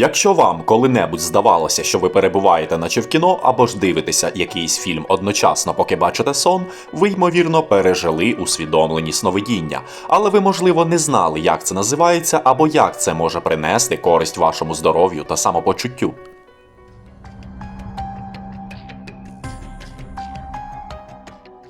Якщо вам коли-небудь здавалося, що ви перебуваєте наче в кіно або ж дивитеся якийсь фільм одночасно, поки бачите сон, ви ймовірно пережили усвідомлені сновидіння, але ви, можливо, не знали, як це називається або як це може принести користь вашому здоров'ю та самопочуттю.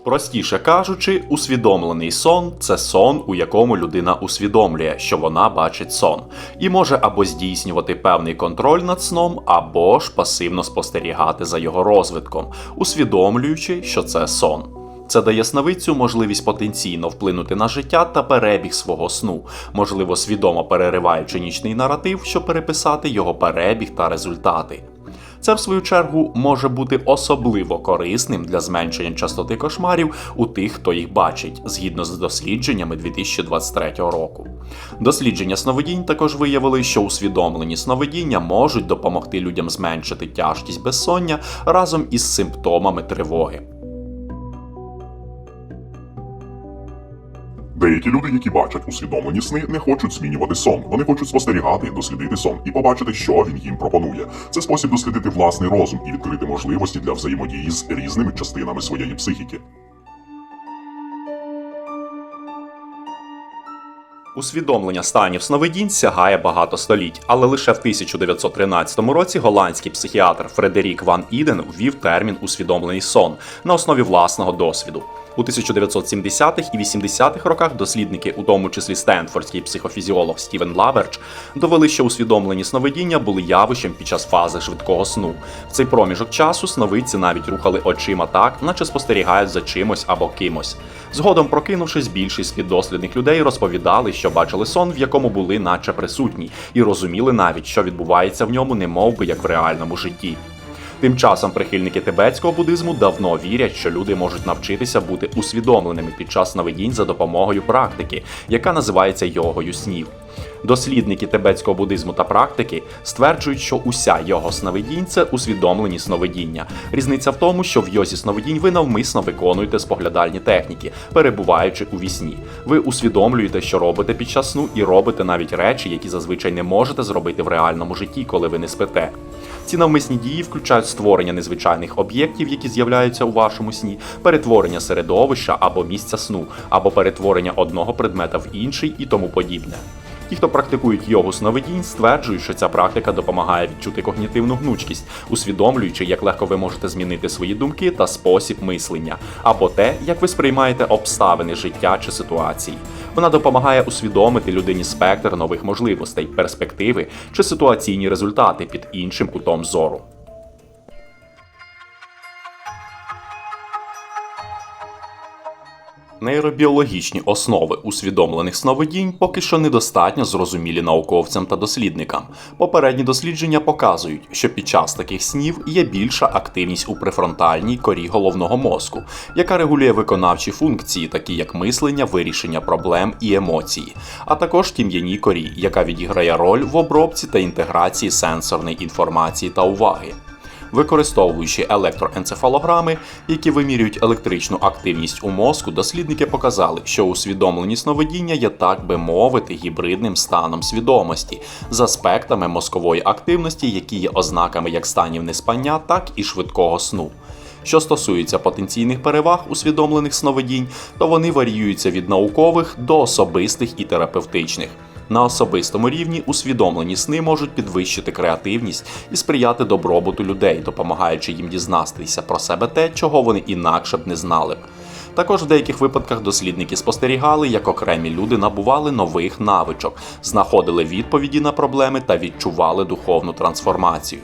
Простіше кажучи, усвідомлений сон це сон, у якому людина усвідомлює, що вона бачить сон, і може або здійснювати певний контроль над сном, або ж пасивно спостерігати за його розвитком, усвідомлюючи, що це сон. Це дає сновидцю можливість потенційно вплинути на життя та перебіг свого сну, можливо, свідомо перериваючи нічний наратив, щоб переписати його перебіг та результати. Це, в свою чергу, може бути особливо корисним для зменшення частоти кошмарів у тих, хто їх бачить, згідно з дослідженнями 2023 року. Дослідження сновидінь також виявили, що усвідомлені сновидіння можуть допомогти людям зменшити тяжкість безсоння разом із симптомами тривоги. Деякі люди, які бачать усвідомлені сни, не хочуть змінювати сон. Вони хочуть спостерігати, дослідити сон і побачити, що він їм пропонує. Це спосіб дослідити власний розум і відкрити можливості для взаємодії з різними частинами своєї психіки. Усвідомлення станів сновидінь сягає багато століть, але лише в 1913 році голландський психіатр Фредерік Ван Іден ввів термін усвідомлений сон на основі власного досвіду. У 1970-х і 80-х роках дослідники, у тому числі стенфордський психофізіолог Стівен Лаберч, довели, що усвідомлені сновидіння були явищем під час фази швидкого сну. В цей проміжок часу сновидці навіть рухали очима так, наче спостерігають за чимось або кимось. Згодом, прокинувшись, більшість піддослідних людей розповідали, що бачили сон, в якому були наче присутні, і розуміли навіть, що відбувається в ньому, не би як в реальному житті. Тим часом прихильники тибетського буддизму давно вірять, що люди можуть навчитися бути усвідомленими під час наведінь за допомогою практики, яка називається йогою снів. Дослідники тибетського буддизму та практики стверджують, що уся його сновидінь це усвідомлені сновидіння. Різниця в тому, що в йозі сновидінь ви навмисно виконуєте споглядальні техніки, перебуваючи у вісні. Ви усвідомлюєте, що робите під час сну, і робите навіть речі, які зазвичай не можете зробити в реальному житті, коли ви не спите. Ці навмисні дії включають створення незвичайних об'єктів, які з'являються у вашому сні, перетворення середовища або місця сну, або перетворення одного предмета в інший і тому подібне. Ті, хто практикують йогу сновидінь, стверджують, що ця практика допомагає відчути когнітивну гнучкість, усвідомлюючи, як легко ви можете змінити свої думки та спосіб мислення, або те, як ви сприймаєте обставини життя чи ситуації. Вона допомагає усвідомити людині спектр нових можливостей, перспективи чи ситуаційні результати під іншим кутом зору. Нейробіологічні основи усвідомлених сновидінь поки що недостатньо зрозумілі науковцям та дослідникам. Попередні дослідження показують, що під час таких снів є більша активність у префронтальній корі головного мозку, яка регулює виконавчі функції, такі як мислення, вирішення проблем і емоції, а також тім'яній корі, яка відіграє роль в обробці та інтеграції сенсорної інформації та уваги. Використовуючи електроенцефалограми, які вимірюють електричну активність у мозку, дослідники показали, що усвідомлені сновидіння є, так би мовити, гібридним станом свідомості з аспектами мозкової активності, які є ознаками як станів неспання, так і швидкого сну. Що стосується потенційних переваг усвідомлених сновидінь, то вони варіюються від наукових до особистих і терапевтичних. На особистому рівні усвідомлені сни можуть підвищити креативність і сприяти добробуту людей, допомагаючи їм дізнатися про себе те, чого вони інакше б не знали. Також в деяких випадках дослідники спостерігали, як окремі люди набували нових навичок, знаходили відповіді на проблеми та відчували духовну трансформацію.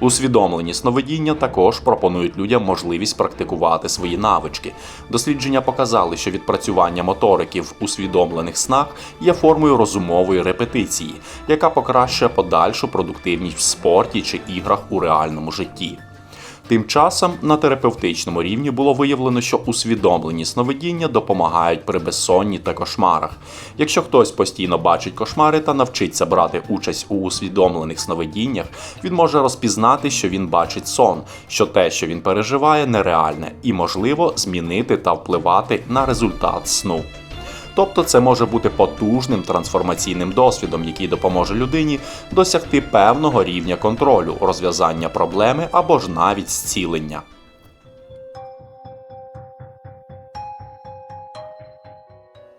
Усвідомлені сновидіння також пропонують людям можливість практикувати свої навички. Дослідження показали, що відпрацювання моторики в усвідомлених снах є формою розумової репетиції, яка покращує подальшу продуктивність в спорті чи іграх у реальному житті. Тим часом на терапевтичному рівні було виявлено, що усвідомлені сновидіння допомагають при безсонні та кошмарах. Якщо хтось постійно бачить кошмари та навчиться брати участь у усвідомлених сновидіннях, він може розпізнати, що він бачить сон, що те, що він переживає, нереальне, і можливо змінити та впливати на результат сну. Тобто це може бути потужним трансформаційним досвідом, який допоможе людині досягти певного рівня контролю, розв'язання проблеми або ж навіть зцілення.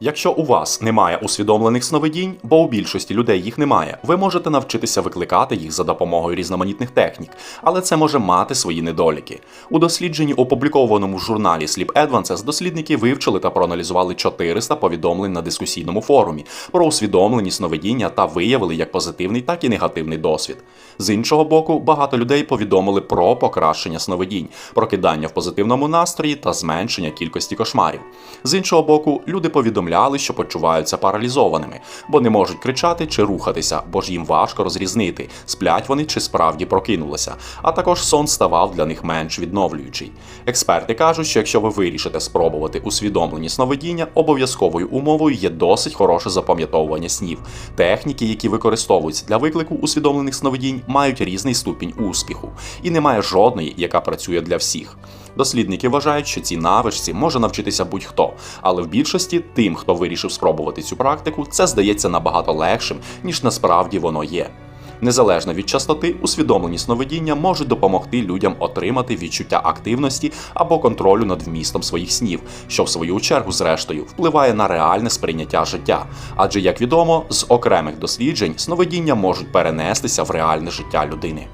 Якщо у вас немає усвідомлених сновидінь, бо у більшості людей їх немає, ви можете навчитися викликати їх за допомогою різноманітних технік, але це може мати свої недоліки. У дослідженні, опублікованому в журналі Sleep Advances, дослідники вивчили та проаналізували 400 повідомлень на дискусійному форумі про усвідомлені сновидіння та виявили як позитивний, так і негативний досвід. З іншого боку, багато людей повідомили про покращення сновидінь, прокидання в позитивному настрої та зменшення кількості кошмарів. З іншого боку, люди повідомляли, що почуваються паралізованими, бо не можуть кричати чи рухатися, бо ж їм важко розрізнити, сплять вони чи справді прокинулися. А також сон ставав для них менш відновлюючий. Експерти кажуть, що якщо ви вирішите спробувати усвідомлені сновидіння, обов'язковою умовою є досить хороше запам'ятовування снів. Техніки, які використовуються для виклику усвідомлених сновидінь, мають різний ступінь успіху, і немає жодної, яка працює для всіх. Дослідники вважають, що ці навичці може навчитися будь-хто, але в більшості тим, хто вирішив спробувати цю практику, це здається набагато легшим, ніж насправді воно є. Незалежно від частоти, усвідомлені сновидіння можуть допомогти людям отримати відчуття активності або контролю над вмістом своїх снів, що в свою чергу, зрештою, впливає на реальне сприйняття життя. Адже, як відомо, з окремих досліджень сновидіння можуть перенестися в реальне життя людини.